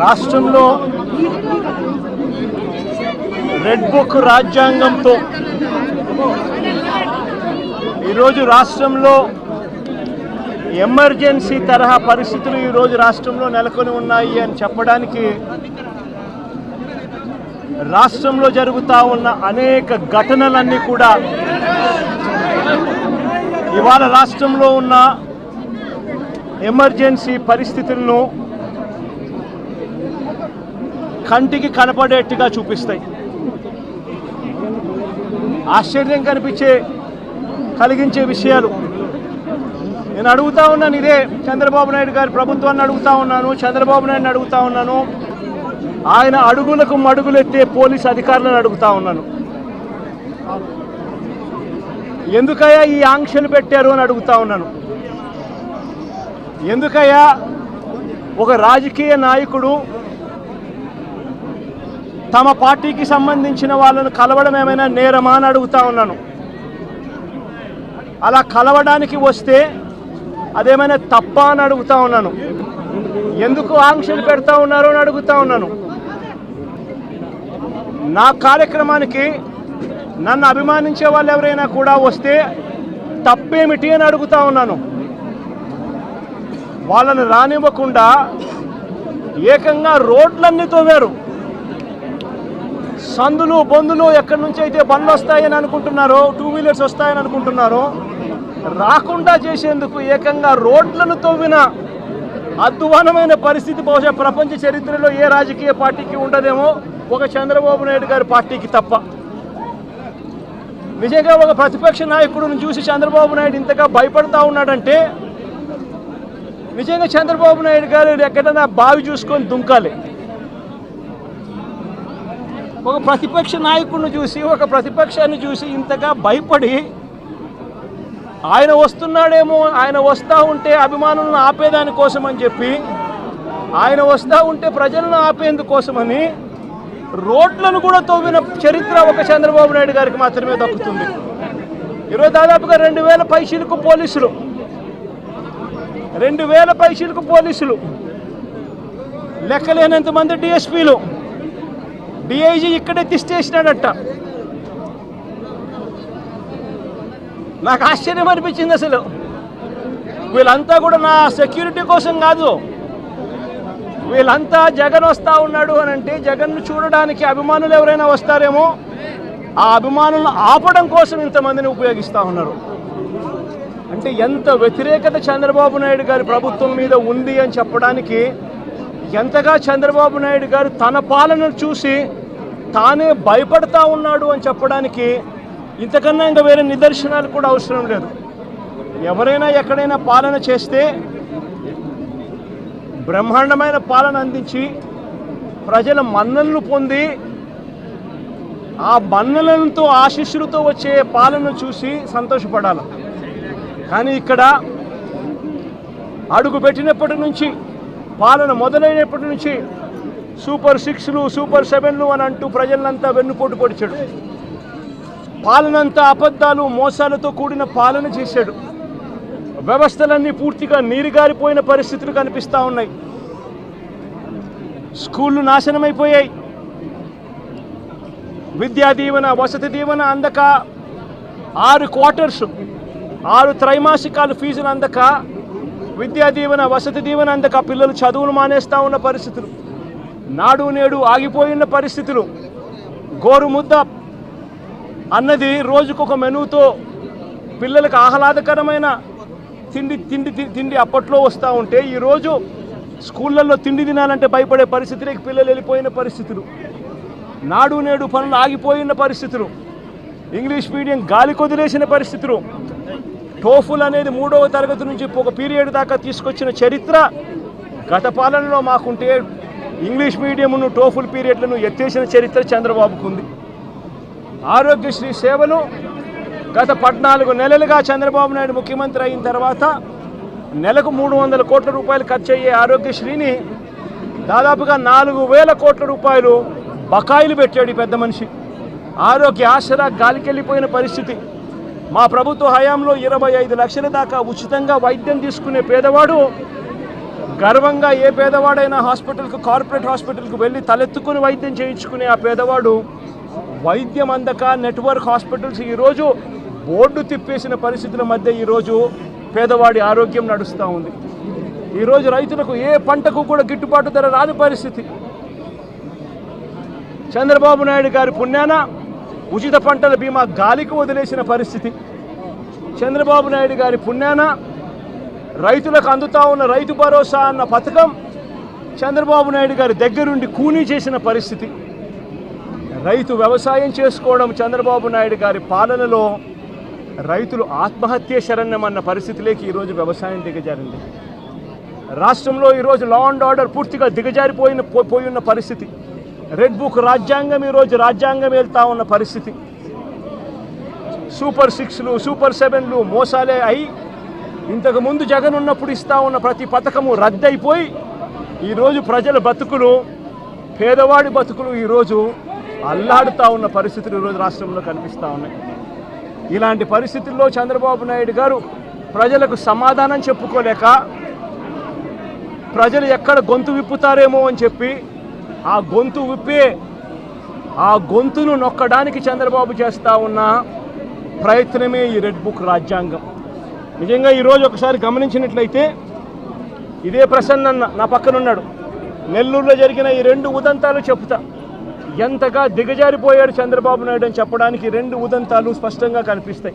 రాష్ట్రంలో red book రాజ్యాంగంతో ఈరోజు రాష్ట్రంలో ఎమర్జెన్సీ తరహా పరిస్థితులు ఈరోజు రాష్ట్రంలో నెలకొని ఉన్నాయి అని చెప్పడానికి రాష్ట్రంలో జరుగుతూ ఉన్న అనేక ఘటనలన్నీ కూడా ఇవాళ రాష్ట్రంలో ఉన్న ఎమర్జెన్సీ పరిస్థితులను కంటికి కనపడేట్టుగా చూపిస్తాయి. ఆశ్చర్యం కనిపించే కలిగించే విషయాలు. నేను అడుగుతా ఉన్నాను ఇదే చంద్రబాబు నాయుడు గారి ప్రభుత్వాన్ని అడుగుతా ఉన్నాను చంద్రబాబు నాయుడిని అడుగుతా ఉన్నాను. ఆయన అడుగులకు మడుగులెత్తే పోలీస్ అధికారులను అడుగుతా ఉన్నాను. ఎందుకయ్యా ఈ ఆంక్షలు పెట్టారు అని అడుగుతా ఉన్నాను. ఎందుకయ్యా ఒక రాజకీయ నాయకుడు తమ పార్టీకి సంబంధించిన వాళ్ళను కలవడం ఏమైనా నేరమా అని అడుగుతా ఉన్నాను. అలా కలవడానికి వస్తే అదేమైనా తప్ప అని అడుగుతా ఉన్నాను. ఎందుకు ఆంక్షలు పెడతా ఉన్నారు అని అడుగుతా ఉన్నాను. నా కార్యక్రమానికి నన్ను అభిమానించే వాళ్ళు ఎవరైనా కూడా వస్తే తప్పేమిటి అని అడుగుతా ఉన్నాను. వాళ్ళని రానివ్వకుండా ఏకంగా రోడ్లన్నీ తోవారు సందులు బొందులు ఎక్కడి నుంచి అయితే బండ్లు వస్తాయని అనుకుంటున్నారో టూ వీలర్స్ వస్తాయని అనుకుంటున్నారో రాకుండా చేసేందుకు ఏకంగా రోడ్లను తవ్విన అధ్వానమైన పరిస్థితి బహుశా ప్రపంచ చరిత్రలో ఏ రాజకీయ పార్టీకి ఉండదేమో ఒక చంద్రబాబు నాయుడు గారి పార్టీకి తప్ప. నిజంగా ఒక ప్రతిపక్ష నాయకుడిని చూసి చంద్రబాబు నాయుడు ఇంతగా భయపడతా ఉన్నాడంటే నిజంగా చంద్రబాబు నాయుడు గారు ఎక్కడైనా బావి చూసుకొని దుంకాలి. ఒక ప్రతిపక్ష నాయకుడిని చూసి ఒక ప్రతిపక్షాన్ని చూసి ఇంతగా భయపడి ఆయన వస్తున్నాడేమో ఆయన వస్తూ ఉంటే అభిమానులను ఆపేదాని కోసం అని చెప్పి ఆయన వస్తూ ఉంటే ప్రజలను ఆపేందుకోసమని రోడ్లను కూడా తవ్విన చరిత్ర ఒక చంద్రబాబు నాయుడు గారికి మాత్రమే దక్కుతుంది. ఈరోజు దాదాపుగా రెండు వేల పైసీలకు పోలీసులు. రెండు వేల పైసీలకు పోలీసులు. లెక్కలేనంత మంది డిఎస్పీలు. డిఐజీ ఇక్కడే తిష్టేసినాడట. నాకు ఆశ్చర్యం అనిపించింది అసలు. వీళ్ళంతా కూడా నా సెక్యూరిటీ కోసం కాదు. వీళ్ళంతా జగన్ వస్తా ఉన్నాడు అని అంటే జగన్ను చూడడానికి అభిమానులు ఎవరైనా వస్తారేమో ఆ అభిమానులను ఆపడం కోసం ఇంతమందిని ఉపయోగిస్తూ ఉన్నారు. అంటే ఎంత వ్యతిరేకత చంద్రబాబు నాయుడు గారి ప్రభుత్వం మీద ఉంది అని చెప్పడానికి ఎంతగా చంద్రబాబు నాయుడు గారు తన పాలనను చూసి తానే భయపడతా ఉన్నాడు అని చెప్పడానికి ఇంతకన్నా ఇంకా వేరే నిదర్శనాలు కూడా అవసరం లేదు. ఎవరైనా ఎక్కడైనా పాలన చేస్తే బ్రహ్మాండమైన పాలన అందించి ప్రజల మన్నలను పొంది ఆ మన్ననలతో ఆశీస్సులతో వచ్చే పాలనను చూసి సంతోషపడాలి. కానీ ఇక్కడ అడుగు పెట్టినప్పటి నుంచి పాలన మొదలైనప్పటి నుంచి సూపర్ సిక్స్లు సూపర్ సెవెన్లు అని అంటూ ప్రజలంతా వెన్నుపోటు పొడిచాడు. పాలనంతా అబద్ధాలు మోసాలతో కూడిన పాలన చేశాడు. వ్యవస్థలన్నీ పూర్తిగా నీరుగారిపోయిన పరిస్థితులు కనిపిస్తూ ఉన్నాయి. స్కూళ్ళు నాశనమైపోయాయి. విద్యా దీవెన వసతి దీవెన అందక ఆరు క్వార్టర్స్ ఆరు త్రైమాసికాలు ఫీజులు అందక విద్యా దీవెన వసతి దీవెన అందక పిల్లలు చదువులు మానేస్తూ ఉన్న పరిస్థితులు. నాడు నేడు ఆగిపోయిన పరిస్థితులు. గోరుముద్ద అన్నది రోజుకొక మెనూతో పిల్లలకు ఆహ్లాదకరమైన తిండి తిండి తి- తిండి అప్పట్లో వస్తూ ఉంటే ఈరోజు స్కూళ్ళల్లో తిండి తినాలంటే భయపడే పరిస్థితులకి పిల్లలు వెళ్ళిపోయిన పరిస్థితులు. నాడు నేడు పనులు ఆగిపోయిన పరిస్థితులు. ఇంగ్లీష్ మీడియం గాలి కొదిలేసిన పరిస్థితులు. టోఫుల్ అనేది మూడవ తరగతి నుంచి ఒక పీరియడ్ దాకా తీసుకొచ్చిన చరిత్ర గత పాలనలో మాకుంటే ఇంగ్లీష్ మీడియంను టోఫుల్ పీరియడ్లను ఎత్తేసిన చరిత్ర చంద్రబాబుకు ఉంది. ఆరోగ్యశ్రీ సేవలు గత పద్నాలుగు నెలలుగా చంద్రబాబు నాయుడు ముఖ్యమంత్రి అయిన తర్వాత నెలకు మూడు వందల కోట్ల రూపాయలు ఖర్చు అయ్యే ఆరోగ్యశ్రీని దాదాపుగా నాలుగు వేల కోట్ల రూపాయలు బకాయిలు పెట్టాడు పెద్ద మనిషి. ఆరోగ్య ఆసరా గాలికెళ్ళిపోయిన పరిస్థితి. మా ప్రభుత్వ హయాంలో ఇరవై ఐదు లక్షల దాకా ఉచితంగా వైద్యం తీసుకునే పేదవాడు గర్వంగా ఏ పేదవాడైనా హాస్పిటల్కు కార్పొరేట్ హాస్పిటల్కు వెళ్ళి తలెత్తుకుని వైద్యం చేయించుకునే ఆ పేదవాడు వైద్యం అందక నెట్వర్క్ హాస్పిటల్స్ ఈరోజు బోర్డు తిప్పేసిన పరిస్థితుల మధ్య ఈరోజు పేదవాడి ఆరోగ్యం నడుస్తూ ఉంది. ఈరోజు రైతులకు ఏ పంటకు కూడా గిట్టుబాటు ధర రాని పరిస్థితి. చంద్రబాబు నాయుడు గారి పుణ్యాన ఉచిత పంటల బీమా గాలికి వదిలేసిన పరిస్థితి. చంద్రబాబు నాయుడు గారి పుణ్యాన రైతులకు అందుతా ఉన్న రైతు భరోసా అన్న పథకం చంద్రబాబు నాయుడు గారి దగ్గరుండి కూనీ చేసిన పరిస్థితి. రైతు వ్యవసాయం చేసుకోవడం చంద్రబాబు నాయుడు గారి పాలనలో రైతులు ఆత్మహత్య శరణ్యమన్న పరిస్థితిలోకి ఈరోజు వ్యవసాయం దిగజారింది. రాష్ట్రంలో ఈరోజు లా అండ్ ఆర్డర్ పూర్తిగా దిగజారిపోయిన పో- పోయి ఉన్న పరిస్థితి. రెడ్ బుక్ రాజ్యాంగం ఈరోజు రాజ్యాంగం వెళ్తా ఉన్న పరిస్థితి. సూపర్ సిక్స్లు సూపర్ సెవెన్లు మోసాలే అయి ఇంతకుముందు జగన్ ఉన్నప్పుడు ఇస్తా ఉన్న ప్రతి పథకము రద్దయిపోయి ఈరోజు ప్రజల బతుకులు పేదవాడి బతుకులు ఈరోజు అల్లాడుతూ ఉన్న పరిస్థితులు ఈరోజు రాష్ట్రంలో కనిపిస్తూ ఉన్నాయి. ఇలాంటి పరిస్థితుల్లో చంద్రబాబు నాయుడు గారు ప్రజలకు సమాధానం చెప్పుకోలేక ప్రజలు ఎక్కడ గొంతు విప్పుతారేమో అని చెప్పి ఆ గొంతు విప్పే ఆ గొంతును నొక్కడానికి చంద్రబాబు చేస్తూ ఉన్న ప్రయత్నమే ఈ రెడ్ బుక్ రాజ్యాంగం. నిజంగా ఈరోజు ఒకసారి గమనించినట్లయితే ఇదే ప్రసన్న నా పక్కనున్నాడు నెల్లూరులో జరిగిన ఈ రెండు ఉదంతాలు చెప్తా ఎంతగా దిగజారిపోయాడు చంద్రబాబు నాయుడు అని చెప్పడానికి రెండు ఉదంతాలు స్పష్టంగా కనిపిస్తాయి.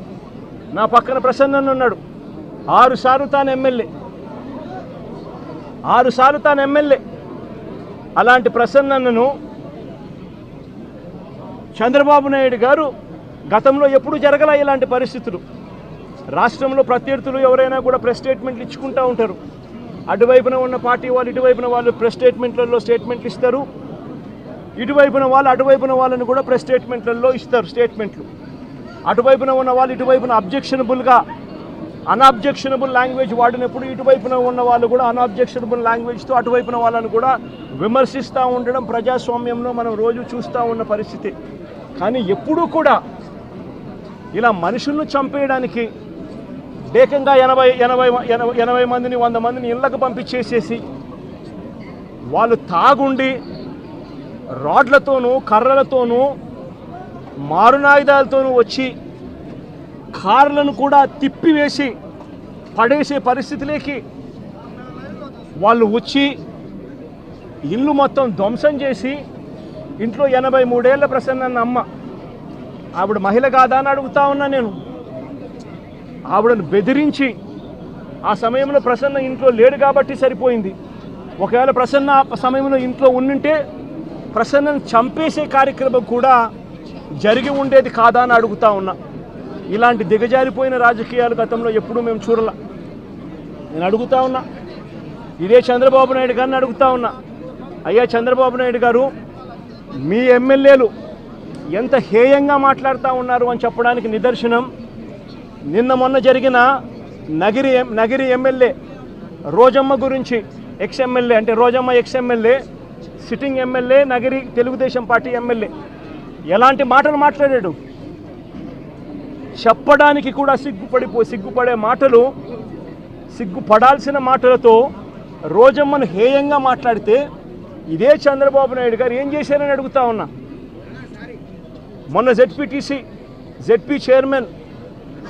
నా పక్కన ప్రసన్న ఉన్నాడు. ఆరు తాను ఎమ్మెల్యే. ఆరుసార్లు తాను ఎమ్మెల్యే. అలాంటి ప్రసన్నను చంద్రబాబు నాయుడు గారు గతంలో ఎప్పుడు జరగల ఇలాంటి పరిస్థితులు. రాష్ట్రంలో ప్రత్యర్థులు ఎవరైనా కూడా ప్రెస్ స్టేట్మెంట్లు ఇచ్చుకుంటూ ఉంటారు. అటువైపున ఉన్న పార్టీ వాళ్ళు ఇటువైపున వాళ్ళు ప్రెస్ స్టేట్మెంట్లలో స్టేట్మెంట్లు ఇస్తారు. ఇటువైపున వాళ్ళు అటువైపున వాళ్ళని కూడా ప్రెస్ స్టేట్మెంట్లలో ఇస్తారు స్టేట్మెంట్లు. అటువైపున ఉన్న వాళ్ళు ఇటువైపున అబ్జెక్షనబుల్గా అన్అబ్జెక్షనబుల్ లాంగ్వేజ్ వాడినప్పుడు ఇటువైపున ఉన్న వాళ్ళు కూడా అన్అబ్జెక్షనబుల్ లాంగ్వేజ్తో అటువైపున వాళ్ళని కూడా విమర్శిస్తూ ఉండడం ప్రజాస్వామ్యంలో మనం రోజు చూస్తూ ఉన్న పరిస్థితి. కానీ ఎప్పుడూ కూడా ఇలా మనుషులను చంపేయడానికి ఏకంగా ఎనభై ఎనభై ఎనభై ఎనభై మందిని వంద మందిని ఇళ్ళకు పంపించేసేసి వాళ్ళు తాగుండి రాడ్లతోనూ కర్రలతోనూ మారునాయుధాలతోనూ వచ్చి కార్లను కూడా తిప్పివేసి పడేసే పరిస్థితిలోకి వాళ్ళు వచ్చి ఇల్లు మొత్తం ధ్వంసం చేసి ఇంట్లో ఎనభై మూడేళ్ళ ప్రసన్న అమ్మ ఆవిడ మహిళ కాదా? అని అడుగుతా ఉన్నా నేను. ఆవిడను బెదిరించి ఆ సమయంలో ప్రసన్న ఇంట్లో లేడు కాబట్టి సరిపోయింది. ఒకవేళ ప్రసన్న ఆ సమయంలో ఇంట్లో ఉండింటే ప్రసన్నను చంపేసే కార్యక్రమం కూడా జరిగి ఉండేది కాదా అని అడుగుతా ఉన్నా. ఇలాంటి దిగజారిపోయిన రాజకీయాలు గతంలో ఎప్పుడూ మేము చూడాల. నేను అడుగుతా ఉన్నా. ఇదే చంద్రబాబు నాయుడు గారిని అడుగుతా ఉన్నా. అయ్యా చంద్రబాబు నాయుడు గారు మీ ఎమ్మెల్యేలు ఎంత హేయంగా మాట్లాడుతూ ఉన్నారు అని చెప్పడానికి నిదర్శనం. నిన్న మొన్న జరిగిన నగిరి ఎం- నగిరి ఎమ్మెల్యే రోజమ్మ గురించి ఎక్స్ ఎమ్మెల్యే అంటే Rojamma ex MLA sitting MLA Nagari Telugu Desam party MLA. ఎలాంటి మాటలు మాట్లాడాడు? చెప్పడానికి కూడా సిగ్గుపడిపో సిగ్గుపడే మాటలు సిగ్గుపడాల్సిన మాటలతో రోజమ్మను హేయంగా మాట్లాడితే ఇదే చంద్రబాబు నాయుడు గారు ఏం చేశారని అడుగుతా ఉన్నా. మొన్న ZPTC ZP chairman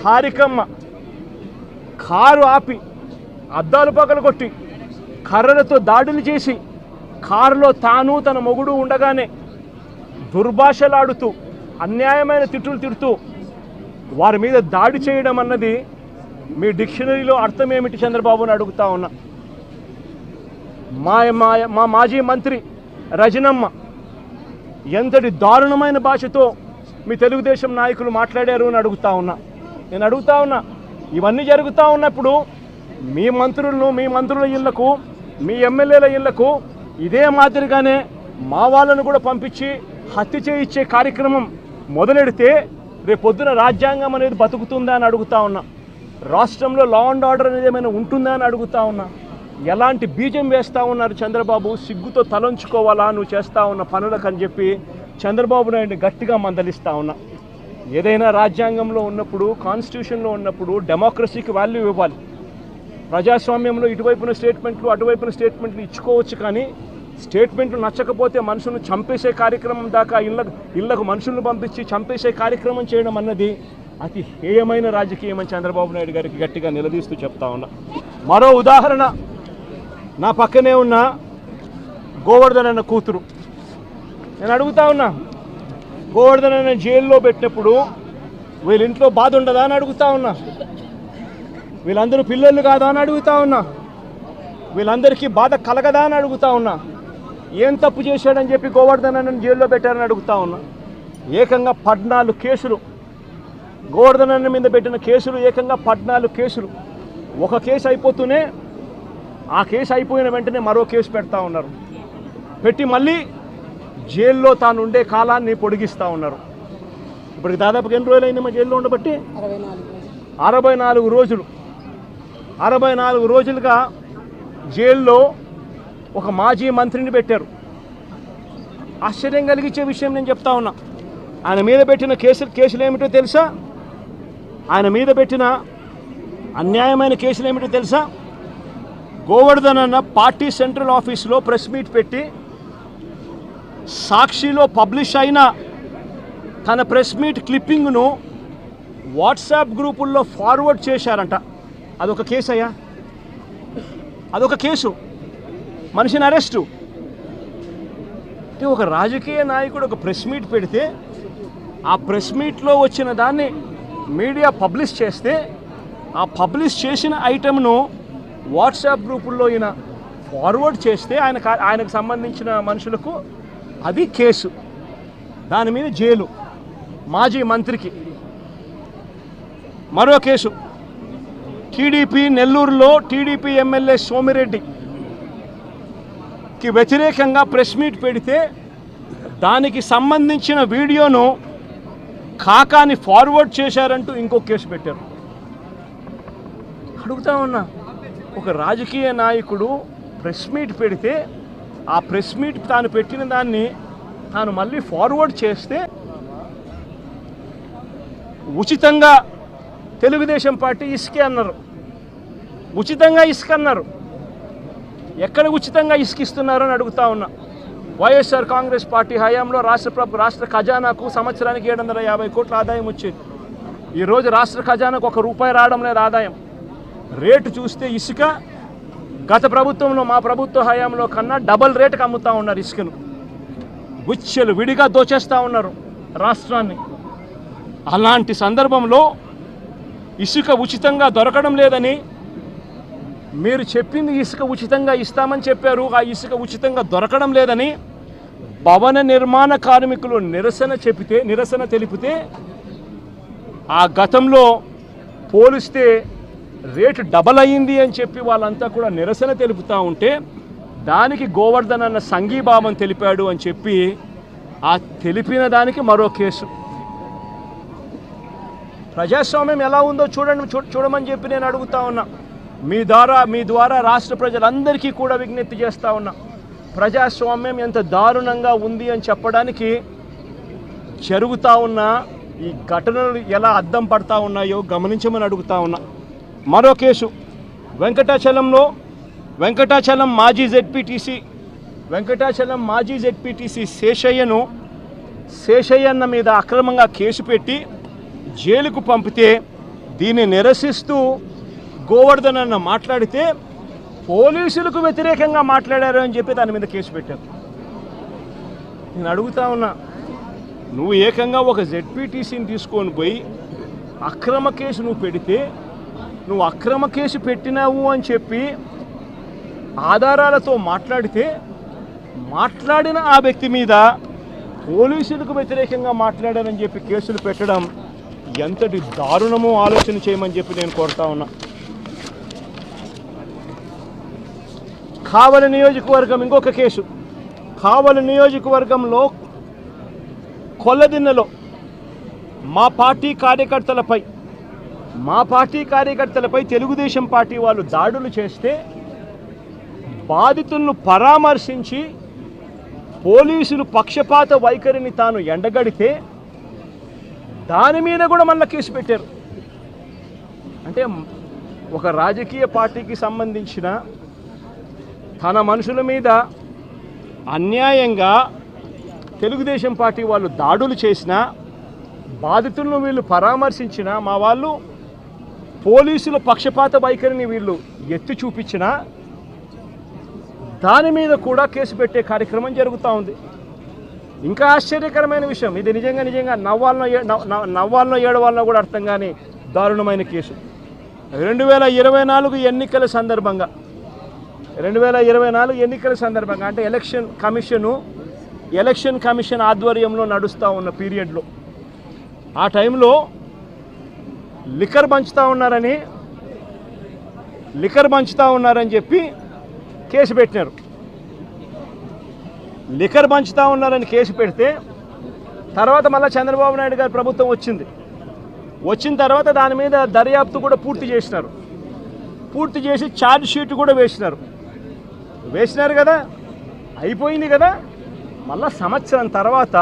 Harikamma. Car ఆపి అద్దాలు పగలగొట్టి కర్రలతో దాడులు చేసి కారులో తాను తన మొగుడు ఉండగానే దుర్భాషలాడుతూ అన్యాయమైన తిట్లు తిడుతూ వారి మీద దాడి చేయడం అన్నది మీ డిక్షనరీలో అర్థం ఏమిటి చంద్రబాబుని అడుగుతా ఉన్నా. మా మా మా మాజీ మంత్రి రజనమ్మ ఎంతటి దారుణమైన భాషతో మీ తెలుగుదేశం నాయకులు మాట్లాడారు అని అడుగుతా ఉన్నా. నేను అడుగుతా ఉన్నా ఇవన్నీ జరుగుతూ ఉన్నప్పుడు మీ మంత్రులను మీ మంత్రుల ఇళ్ళకు మీ ఎమ్మెల్యేల ఇళ్ళకు ఇదే మాదిరిగానే మా వాళ్ళను కూడా పంపించి హత్య చేయించే కార్యక్రమం మొదలెడితే రేపు రాజ్యాంగం అనేది బతుకుతుందా అని అడుగుతా ఉన్నా. రాష్ట్రంలో లా అండ్ ఆర్డర్ అనేది ఏమైనా ఉంటుందా అని అడుగుతా ఉన్నా. ఎలాంటి బీజం వేస్తా ఉన్నారు చంద్రబాబు? సిగ్గుతో తలంచుకోవాలా? నువ్వు చేస్తూ ఉన్న పనులకు అని చెప్పి చంద్రబాబు నాయుడిని గట్టిగా మందలిస్తూ ఉన్నా. ఏదైనా రాజ్యాంగంలో ఉన్నప్పుడు కాన్స్టిట్యూషన్లో ఉన్నప్పుడు డెమోక్రసీకి వాల్యూ ఇవ్వాలి. ప్రజాస్వామ్యంలో ఇటువైపున స్టేట్మెంట్లు అటువైపున స్టేట్మెంట్లు ఇచ్చుకోవచ్చు కానీ స్టేట్మెంట్లు నచ్చకపోతే మనుషులను చంపేసే కార్యక్రమం దాకా ఇళ్ళకు ఇళ్ళకు మనుషులను పంపించి చంపేసే కార్యక్రమం చేయడం అన్నది అతి హేయమైన రాజకీయం అని చంద్రబాబు నాయుడు గారికి గట్టిగా నిలదీస్తూ చెప్తా ఉన్నా. మరో ఉదాహరణ నా పక్కనే ఉన్న గోవర్ధన్ అన్న కూతురు. నేను అడుగుతా ఉన్నా గోవర్ధన్ జైల్లో పెట్టినప్పుడు వీళ్ళ ఇంట్లో బాధ ఉండదా అని అడుగుతా ఉన్నా. వీళ్ళందరూ పిల్లలు కాదా అని అడుగుతా ఉన్నా. వీళ్ళందరికీ బాధ కలగదా అని అడుగుతా ఉన్నా. ఏం తప్పు చేశాడని చెప్పి గోవర్ధన్ అన్నని జైల్లో పెట్టారని అడుగుతా ఉన్నా. ఏకంగా పద్నాలుగు కేసులు. గోవర్ధన్ అన్న మీద పెట్టిన కేసులు ఏకంగా పద్నాలుగు కేసులు. ఒక కేసు అయిపోతూనే ఆ కేసు అయిపోయిన వెంటనే మరో కేసు పెడతా ఉన్నారు. పెట్టి మళ్ళీ జైల్లో తాను ఉండే కాలాన్ని పొడిగిస్తూ ఉన్నారు. ఇప్పటికి దాదాపు ఎన్ని రోజులు మా జైల్లో ఉండబట్టి? అరవై నాలుగు అరవై నాలుగు రోజులు. అరవై నాలుగు రోజులుగా జైల్లో ఒక మాజీ మంత్రిని పెట్టారు. ఆశ్చర్యం కలిగించే విషయం నేను చెప్తా ఉన్నా. ఆయన మీద పెట్టిన కేసులు కేసులు ఏమిటో తెలుసా? ఆయన మీద పెట్టిన అన్యాయమైన కేసులు ఏమిటో తెలుసా? గోవర్ధన్ అన్న పార్టీ సెంట్రల్ ఆఫీస్లో ప్రెస్ మీట్ పెట్టి సాక్షిలో పబ్లిష్ అయిన తన ప్రెస్ మీట్ క్లిప్పింగ్ను వాట్సాప్ గ్రూపుల్లో ఫార్వర్డ్ చేశారంట. అదొక కేసు అయ్యా. అదొక కేసు. మనిషిని అరెస్టు. అంటే ఒక రాజకీయ నాయకుడు ఒక ప్రెస్ మీట్ పెడితే ఆ ప్రెస్ మీట్లో వచ్చిన దాన్ని మీడియా పబ్లిష్ చేస్తే ఆ పబ్లిష్ చేసిన ఐటెంను వాట్సాప్ గ్రూపుల్లో ఈయన ఫార్వర్డ్ చేస్తే ఆయన ఆయనకు సంబంధించిన మనుషులకు అది కేసు. దాని మీద జైలు. మాజీ మంత్రికి. మరో కేసు. టీడీపీ నెల్లూరులో టీడీపీ ఎమ్మెల్యే సోమిరెడ్డికి వ్యతిరేకంగా ప్రెస్ మీట్ పెడితే దానికి సంబంధించిన వీడియోను కాకాని ఫార్వర్డ్ చేశారంటూ ఇంకో కేసు పెట్టారు. అడుగుతా ఉన్నా ఒక రాజకీయ నాయకుడు ప్రెస్ మీట్ పెడితే ఆ ప్రెస్ మీట్ తాను పెట్టిన దాన్ని తాను మళ్ళీ ఫార్వర్డ్ చేస్తే ఉచితంగా తెలుగుదేశం పార్టీ ఇసుకే అన్నారు. ఉచితంగా ఇసుక అన్నారు. ఎక్కడ ఉచితంగా ఇసుకిస్తున్నారు అని అడుగుతా ఉన్నా. వైఎస్ఆర్ కాంగ్రెస్ పార్టీ హయాంలో రాష్ట్ర ప్రభు రాష్ట్ర ఖజానాకు సంవత్సరానికి ఏడు వందల యాభై కోట్ల ఆదాయం వచ్చేది. ఈరోజు రాష్ట్ర ఖజానాకు ఒక రూపాయి రావడం లేదు ఆదాయం. రేటు చూస్తే ఇసుక గత ప్రభుత్వంలో మా ప్రభుత్వ హయాంలో కన్నా డబల్ రేటుకి అమ్ముతూ ఉన్నారు ఇసుకను గుచ్చెలు విడిగా దోచేస్తూ ఉన్నారు రాష్ట్రాన్ని. అలాంటి సందర్భంలో ఇసుక ఉచితంగా దొరకడం లేదని మీరు చెప్పింది ఇసుక ఉచితంగా ఇస్తామని చెప్పారు. ఆ ఇసుక ఉచితంగా దొరకడం లేదని భవన నిర్మాణ కార్మికులు నిరసన చెబితే నిరసన తెలిపితే ఆ గతంలో పోలిస్తే రేటు డబల్ అయ్యింది అని చెప్పి వాళ్ళంతా కూడా నిరసన తెలుపుతూ ఉంటే దానికి గోవర్ధన్ అన్న సంఘీభావం తెలిపాడు అని చెప్పి ఆ తెలిపిన దానికి మరో కేసు. ప్రజాస్వామ్యం ఎలా ఉందో చూడండి చూ- చూడమని చెప్పి నేను అడుగుతా ఉన్నా. మీ ద్వారా మీ ద్వారా రాష్ట్ర ప్రజలందరికీ కూడా విజ్ఞప్తి చేస్తా ఉన్నా. ప్రజాస్వామ్యం ఎంత దారుణంగా ఉంది అని చెప్పడానికి జరుగుతూ ఉన్న ఈ ఘటనలు ఎలా అద్దం పడతా ఉన్నాయో గమనించమని అడుగుతా ఉన్నా. మరో కేసు. వెంకటాచలంలో వెంకటాచలం మాజీ జెడ్పీటీసీ వెంకటాచలం మాజీ జెడ్పీటీసీ శేషయ్యను శేషయ్యన్న మీద అక్రమంగా కేసు పెట్టి జైలుకు పంపితే దీన్ని నిరసిస్తూ గోవర్ధన్ అన్న మాట్లాడితే పోలీసులకు వ్యతిరేకంగా మాట్లాడారు అని చెప్పి దాని మీద కేసు పెట్టారు. నేను అడుగుతా ఉన్నా నువ్వు ఏకంగా ఒక జెడ్పీటీసీని తీసుకొని పోయి అక్రమ కేసు నువ్వు పెడితే నువ్వు అక్రమ కేసు పెట్టినావు అని చెప్పి ఆధారాలతో మాట్లాడితే మాట్లాడిన ఆ వ్యక్తి మీద పోలీసులకు వ్యతిరేకంగా మాట్లాడారని చెప్పి కేసులు పెట్టడం ఎంతటి దారుణమో ఆలోచన చేయమని చెప్పి నేను కోరుతా ఉన్నా. కావలి నియోజకవర్గం ఇంకొక కేసు. కావలి నియోజకవర్గంలో కొల్లదిన్నెలో మా పార్టీ కార్యకర్తలపై మా పార్టీ కార్యకర్తలపై తెలుగుదేశం పార్టీ వాళ్ళు దాడులు చేస్తే బాధితులను పరామర్శించి పోలీసులు పక్షపాత వైఖరిని తాను ఎండగడితే దాని మీద కూడా మళ్ళీ కేసు పెట్టారు. అంటే ఒక రాజకీయ పార్టీకి సంబంధించిన తన మనుషుల మీద అన్యాయంగా తెలుగుదేశం పార్టీ వాళ్ళు దాడులు చేసినా బాధితులను వీళ్ళు పరామర్శించినా మా వాళ్ళు పోలీసుల పక్షపాత వైఖరిని వీళ్ళు ఎత్తి చూపించినా దాని మీద కూడా కేసు పెట్టే కార్యక్రమం జరుగుతూ ఉంది. ఇంకా ఆశ్చర్యకరమైన విషయం ఇది నిజంగా నిజంగా నవ్వాలనో ఏ- నవ్వాలనో ఏడవాలనో కూడా అర్థం కాని దారుణమైన కేసు. రెండు వేల ఇరవై నాలుగు ఎన్నికల సందర్భంగా రెండు వేల ఇరవై నాలుగు ఎన్నికల సందర్భంగా అంటే ఎలక్షన్ కమిషను ఎలక్షన్ కమిషన్ ఆధ్వర్యంలో నడుస్తూ ఉన్న పీరియడ్లో ఆ టైంలో లిక్కర్ పంచుతూ ఉన్నారని లిక్కర్ పంచుతూ ఉన్నారని చెప్పి కేసు పెట్టినారు. లిక్కర్ పంచుతూ ఉన్నారని కేసు పెడితే తర్వాత మళ్ళీ చంద్రబాబు నాయుడు గారి ప్రభుత్వం వచ్చింది. వచ్చిన తర్వాత దాని మీద దర్యాప్తు కూడా పూర్తి చేసినారు. పూర్తి చేసి ఛార్జ్ షీట్ కూడా వేసినారు. వేసినారు కదా అయిపోయింది కదా. మళ్ళా సంవత్సరం తర్వాత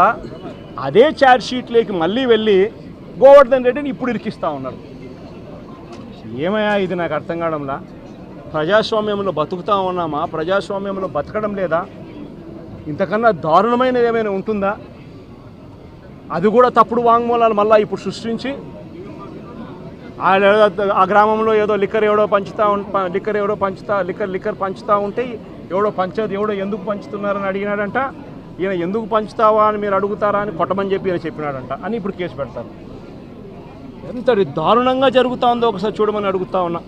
అదే ఛార్జ్ షీట్లోకి మళ్ళీ వెళ్ళి గోవర్ధన్ రెడ్డిని ఇప్పుడు ఇరికిస్తూ ఉన్నారు. ఏమయ్యా ఇది నాకు అర్థం కావడంలా? ప్రజాస్వామ్యంలో బతుకుతా ఉన్నామా? ప్రజాస్వామ్యంలో బతకడం లేదా? ఇంతకన్నా దారుణమైనది ఏమైనా ఉంటుందా? అది కూడా తప్పుడు వాంగ్మూలాలు మళ్ళీ ఇప్పుడు సృష్టించి ఆ ఆ గ్రామంలో ఏదో లిక్కర్ ఎవడో పంచుతా లిక్కర్ ఎవడో పంచుతా లిక్కర్ లిక్కర్ పంచుతా ఉంటే ఎవడో పంచదు ఎవడో ఎందుకు పంచుతున్నారని అడిగినాడంట? ఈయన ఎందుకు పంచుతావా అని మీరు అడుగుతారా అని కొట్టమని చెప్పి ఈయన చెప్పినాడంట అని ఇప్పుడు కేసు పెడతారు. ఎంత దారుణంగా జరుగుతుందో ఒకసారి చూడమని అడుగుతా ఉన్నా.